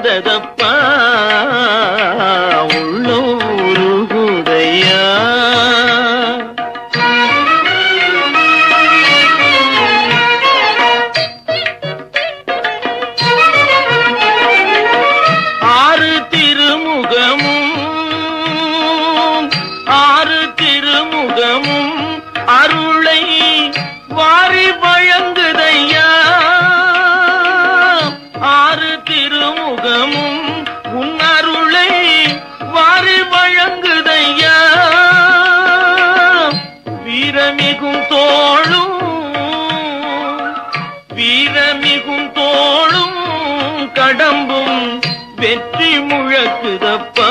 வந்ததப்பா? ஆறு திருமுகமும் ஆறு திருமுகமும் திருமுகமும் உன் அருளை வாரி வழங்குதையா? வீரமிகும் தோளும் வீரமிகும் தோளும் கடம்பும் வெற்றி முழக்குதப்பா.